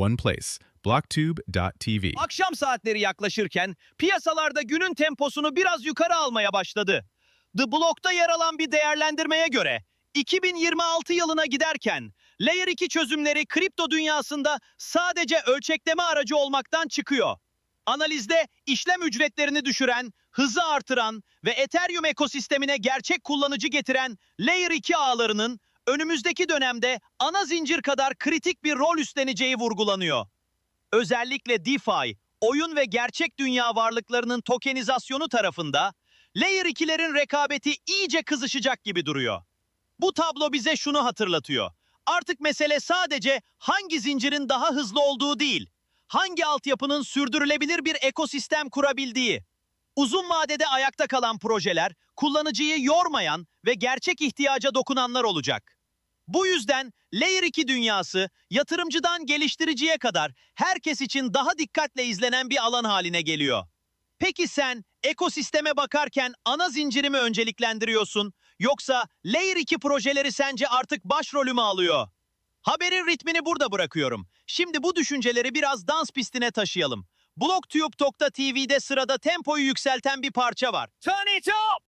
one place. Blocktube.tv. Akşam saatleri yaklaşırken piyasalarda günün temposunu biraz yukarı almaya başladı. The Block'ta yer alan bir değerlendirmeye göre 2026 yılına giderken Layer 2 çözümleri kripto dünyasında sadece ölçekleme aracı olmaktan çıkıyor. Analizde işlem ücretlerini düşüren, hızı artıran ve Ethereum ekosistemine gerçek kullanıcı getiren Layer 2 ağlarının önümüzdeki dönemde ana zincir kadar kritik bir rol üstleneceği vurgulanıyor. Özellikle DeFi, oyun ve gerçek dünya varlıklarının tokenizasyonu tarafında Layer 2'lerin rekabeti iyice kızışacak gibi duruyor. Bu tablo bize şunu hatırlatıyor. Artık mesele sadece hangi zincirin daha hızlı olduğu değil, hangi altyapının sürdürülebilir bir ekosistem kurabildiği. Uzun vadede ayakta kalan projeler, kullanıcıyı yormayan ve gerçek ihtiyaca dokunanlar olacak. Bu yüzden Layer 2 dünyası yatırımcıdan geliştiriciye kadar herkes için daha dikkatle izlenen bir alan haline geliyor. Peki sen ekosisteme bakarken ana zinciri mi önceliklendiriyorsun yoksa Layer 2 projeleri sence artık başrolü mü alıyor? Haberin ritmini burada bırakıyorum. Şimdi bu düşünceleri biraz dans pistine taşıyalım. Blocktube.tv'de sırada tempoyu yükselten bir parça var. Turn it up!